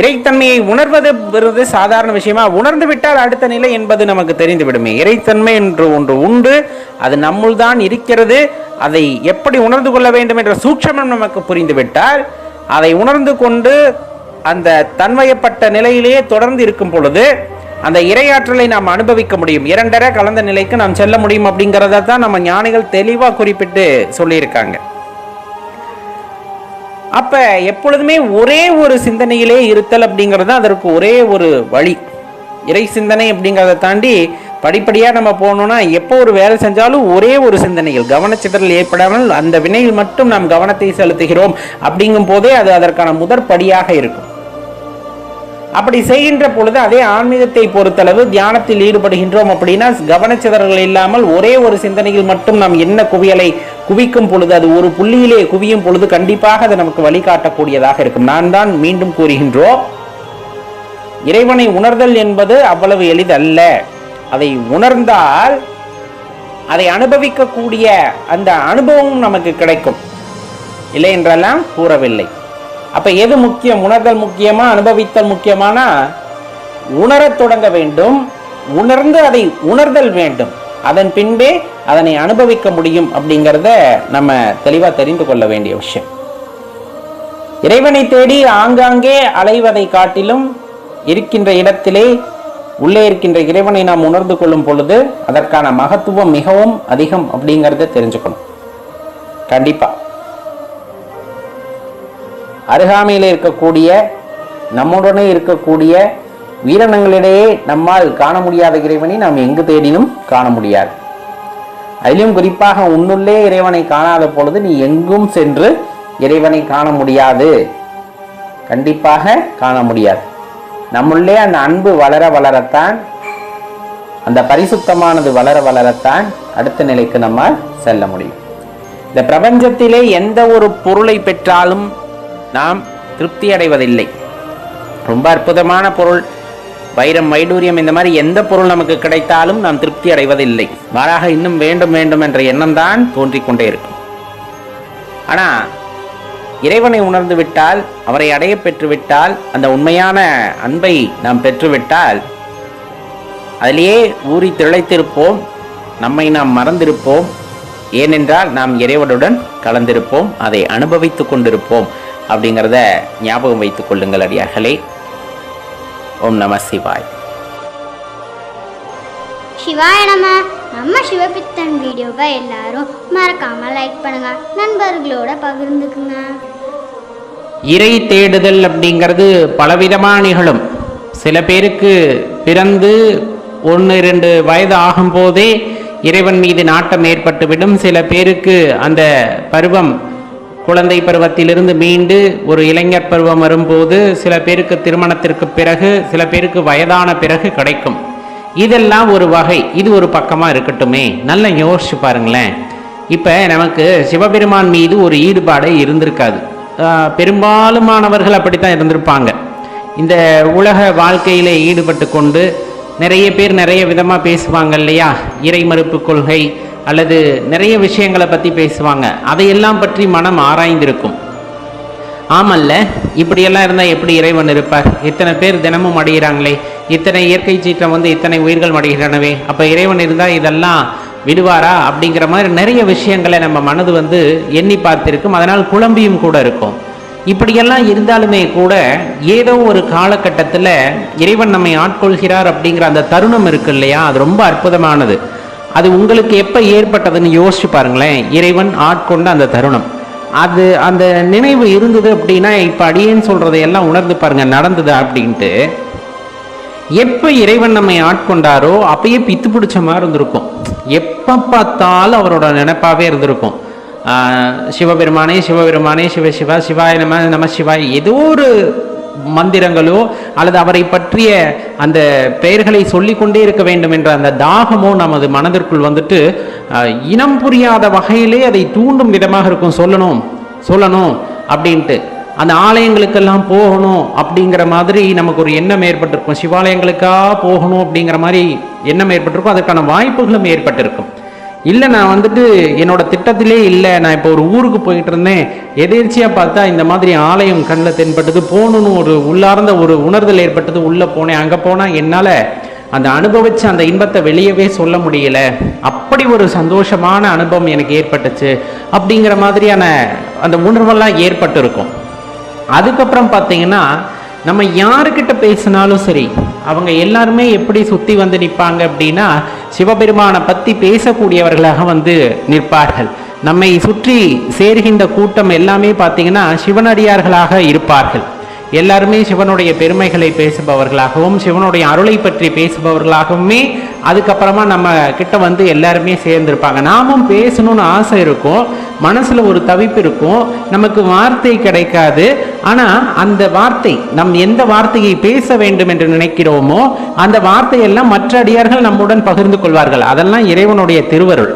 இறைத்தன்மையை உணர்வது சாதாரண விஷயமா? உணர்ந்து விட்டால் அடுத்த நிலை என்பது நமக்கு தெரிந்துவிடுமே. இறைத்தன்மை என்று ஒன்று உண்டு அது நம்முள் தான் இருக்கிறது. அதை எப்படி உணர்ந்து கொள்ள வேண்டும் என்ற சூட்சமம் நமக்கு புரிந்துவிட்டால் அதை உணர்ந்து கொண்டு அந்த தன்மையப்பட்ட நிலையிலேயே தொடர்ந்து இருக்கும் பொழுது அந்த இரையாற்றலை நாம் அனுபவிக்க முடியும். இரண்டரை கலந்த நிலைக்கு நாம் செல்ல முடியும் அப்படிங்கிறத தான் நம்ம ஞானிகள் தெளிவாக குறிப்பிட்டு சொல்லியிருக்காங்க. அப்ப எப்பொழுதுமே ஒரே ஒரு சிந்தனையிலே இருத்தல் அப்படிங்கிறது தான் அதற்கு ஒரே ஒரு வழி. இறை சிந்தனை அப்படிங்கிறத தாண்டி படிப்படியாக நம்ம போனோம்னா எப்போ ஒரு வேலை செஞ்சாலும் ஒரே ஒரு சிந்தனையில் கவனச்சிதறல் ஏற்படாமல் அந்த வினையில் மட்டும் நாம் கவனத்தை செலுத்துகிறோம் அப்படிங்கும் போதே அது அதற்கான முதற்படியாக இருக்கும். அப்படி செய்கின்ற பொழுது அதே ஆன்மீகத்தை பொறுத்தளவு தியானத்தில் ஈடுபடுகின்றோம் அப்படின்னா கவனச்சிதறல்கள் இல்லாமல் ஒரே ஒரு சிந்தனையில் மட்டும் நாம் என்ன குவியலை குவிக்கும் பொழுது அது ஒரு புள்ளியிலே குவியும் பொழுது கண்டிப்பாக அது நமக்கு வழிகாட்டக்கூடியதாக இருக்கும். நான் தான் மீண்டும் கூறுகின்றோம் இறைவனை உணர்தல் என்பது அவ்வளவு எளிதல்ல. அதை உணர்ந்தால் அதை அனுபவிக்கக்கூடிய அந்த அனுபவம் நமக்கு கிடைக்கும். இல்லை என்றெல்லாம் கூறவில்லை. அப்ப எது முக்கியம்? உணர்தல் முக்கியமா? அனுபவித்தல் முக்கியமானா உணரத் தொடங்க வேண்டும். உணர்ந்து அதை உணர்தல் வேண்டும். அதன் பின்பே அதனை அனுபவிக்க முடியும் அப்படிங்கிறத நம்ம தெளிவா தெரிந்து கொள்ள வேண்டிய விஷயம். இறைவனை தேடி ஆங்காங்கே அலைவதை காட்டிலும் இருக்கின்ற இடத்திலே உள்ளே இருக்கின்ற இறைவனை நாம் உணர்ந்து கொள்ளும் பொழுது அதற்கான மகத்துவம் மிகவும் அதிகம் அப்படிங்கிறத தெரிஞ்சுக்கணும். கண்டிப்பா. அருகாமையில் இருக்கக்கூடிய நம்முடனே இருக்கக்கூடிய உயிரினங்களிடையே நம்மால் காண முடியாத இறைவனை நாம் எங்கு தேடினும் காண முடியாது. அதிலும் குறிப்பாக உன்னுள்ளே இறைவனை காணாத பொழுது நீ எங்கும் சென்று இறைவனை காண முடியாது. கண்டிப்பாக காண முடியாது. நம்முள்ளே அந்த அன்பு வளர வளரத்தான் அந்த பரிசுத்தமானது வளர வளரத்தான் அடுத்த நிலைக்கு நம்ம செல்ல முடியும். இந்த பிரபஞ்சத்திலே எந்த ஒரு பொருளை பெற்றாலும் நாம் திருப்தி அடைவதில்லை. ரொம்ப அற்புதமான பொருள். வைரம் வைடூரியம் இந்த மாதிரி எந்த பொருள் நமக்கு கிடைத்தாலும் நாம் திருப்தி அடைவதில்லை. மாறாக இன்னும் வேண்டும் வேண்டும் என்ற எண்ணம் தான் தோன்றிக் கொண்டே இருக்கும். ஆனால் இறைவனை உணர்ந்து விட்டால் அவரை அடைய பெற்றுவிட்டால் அந்த உண்மையான அன்பை நாம் பெற்றுவிட்டால் அதிலேயே ஊறி திளைத்திருப்போம் நம்மை நாம் மறந்திருப்போம் ஏனென்றால் நாம் இறைவனுடன் கலந்திருப்போம் அதை அனுபவித்துக் கொண்டிருப்போம் அப்படிங்கிறத ஞாபகம் வைத்துக் கொள்ளுங்கள் அடியார்களே. ஓம் நம சிவாய். சிவாய நம. நம்ம சிவபித்தன் வீடியோவை எல்லாரும் மறக்காம லைக் பண்ணுங்க. நண்பர்களோட பகிர்ந்துக்குங்க. இறை தேடுதல் அப்படிங்கிறது பலவிதமாக நிகழும். சில பேருக்கு பிறந்து ஒன்று இரண்டு வயது ஆகும்போதே இறைவன் மீது நாட்டம் ஏற்பட்டுவிடும். சில பேருக்கு அந்த பருவம் குழந்தை பருவத்திலிருந்து மீண்டு ஒரு இளைஞர் பருவம் வரும்போது சில பேருக்கு திருமணத்திற்கு பிறகு சில பேருக்கு வயதான பிறகு கிடைக்கும். இதெல்லாம் ஒரு வகை. இது ஒரு பக்கமாக இருக்கட்டுமே. நல்லா யோசிச்சு பாருங்களேன். இப்போ நமக்கு சிவபெருமான் மீது ஒரு ஈடுபாடே இருந்திருக்காது. பெரும்பாலுமானவர்கள் அப்படித்தான் இருந்திருப்பாங்க. இந்த உலக வாழ்க்கையில் ஈடுபட்டு கொண்டு நிறைய பேர் நிறைய விதமாக பேசுவாங்க இல்லையா? இறை மறுப்பு கொள்கை அல்லது நிறைய விஷயங்களை பற்றி பேசுவாங்க. அதையெல்லாம் பற்றி மனம் ஆராய்ந்திருக்கும். ஆமல்ல இப்படியெல்லாம் இருந்தால் எப்படி இறைவன் இருப்பார்? இத்தனை பேர் தினமும் அடைகிறாங்களே இத்தனை இயற்கை சீற்றம் வந்து இத்தனை உயிர்கள் அடைகிறனவே அப்போ இறைவன் இருந்தால் இதெல்லாம் விடுவாரா? அப்படிங்கிற மாதிரி நிறைய விஷயங்களை நம்ம மனது வந்து எண்ணி பார்த்திருக்கும். அதனால் குழம்பியும் கூட இருக்கும். இப்படியெல்லாம் இருந்தாலுமே கூட ஏதோ ஒரு காலகட்டத்தில் இறைவன் நம்மை ஆட்கொள்கிறார் அப்படிங்கிற அந்த தருணம் இருக்கு இல்லையா? அது ரொம்ப அற்புதமானது. அது உங்களுக்கு எப்போ ஏற்பட்டதுன்னு யோசிச்சு பாருங்களேன். இறைவன் ஆட்கொண்ட அந்த தருணம். அது அந்த நினைவு இருந்தது அப்படின்னா இப்போ அடியேன்னு சொல்றதையெல்லாம் உணர்ந்து பாருங்கள் நடந்தது அப்படின்ட்டு. எப்போ இறைவன் நம்மை ஆட்கொண்டாரோ அப்பயே பித்து பிடிச்ச மாதிரி இருந்திருக்கும். எப்போ பார்த்தாலும் அவரோட நினைப்பாகவே இருந்திருக்கும். சிவபெருமானே சிவபெருமானே சிவ சிவா சிவாய நம நம சிவாய் ஏதோ ஒரு மந்திரங்களோ அல்லது அவரை பற்றிய அந்த பெயர்களை சொல்லிக்கொண்டே இருக்க வேண்டும் என்ற அந்த தாகமோ நமது மனதிற்குள் வந்துட்டு இனம் புரியாத வகையிலே அதை தூண்டும் விதமாக இருக்கும். சொல்லணும் சொல்லணும் அப்படின்ட்டு. அந்த ஆலயங்களுக்கெல்லாம் போகணும் அப்படிங்கிற மாதிரி நமக்கு ஒரு எண்ணம் ஏற்பட்டிருக்கும். சிவாலயங்களுக்காக போகணும் அப்படிங்கிற மாதிரி எண்ணம் ஏற்பட்டிருக்கும். அதற்கான வாய்ப்புகளும் ஏற்பட்டிருக்கும். இல்லை நான் வந்துட்டு என்னோட திட்டத்திலே இல்லை. நான் இப்போ ஒரு ஊருக்கு போயிட்டு இருந்தேன் எதேர்ச்சியாக பார்த்தா இந்த மாதிரி ஆலயம் கண்ணில் தென்பட்டது போகணுன்னு ஒரு உள்ளார்ந்த ஒரு உணர்தல் ஏற்பட்டது உள்ளே போனேன். அங்கே போனால் என்னால் அந்த அனுபவிச்ச அந்த இன்பத்தை வெளியவே சொல்ல முடியல. அப்படி ஒரு சந்தோஷமான அனுபவம் எனக்கு ஏற்பட்டுச்சு. அப்படிங்கிற மாதிரியான அந்த உணர்வெல்லாம் ஏற்பட்டிருக்கும். அதுக்கப்புறம் பார்த்தீங்கன்னா நம்ம யாருக்கிட்ட பேசினாலும் சரி அவங்க எல்லாருமே எப்படி சுற்றி வந்து நிற்பாங்க அப்படின்னா சிவபெருமானை பற்றி பேசக்கூடியவர்களாக வந்து நிற்பார்கள். நம்மை சுற்றி சேர்கின்ற கூட்டம் எல்லாமே பார்த்தீங்கன்னா சிவனடியார்களாக இருப்பார்கள். எல்லாருமே சிவனுடைய பெருமைகளை பேசுபவர்களாகவும் சிவனுடைய அருளை பற்றி பேசுபவர்களாகவுமே அதுக்கப்புறமா நம்ம கிட்ட வந்து எல்லாருமே சேர்ந்துருப்பாங்க. நாமும் பேசணும்னு ஆசை இருக்கும். மனசில் ஒரு தவிப்பு இருக்கும். நமக்கு வார்த்தை கிடைக்காது. ஆனால் அந்த வார்த்தை நம் எந்த வார்த்தையை பேச வேண்டும் என்று நினைக்கிறோமோ அந்த வார்த்தையெல்லாம் மற்ற அடியார்கள் நம்முடன் பகிர்ந்து கொள்வார்கள். அதெல்லாம் இறைவனுடைய திருவருள்.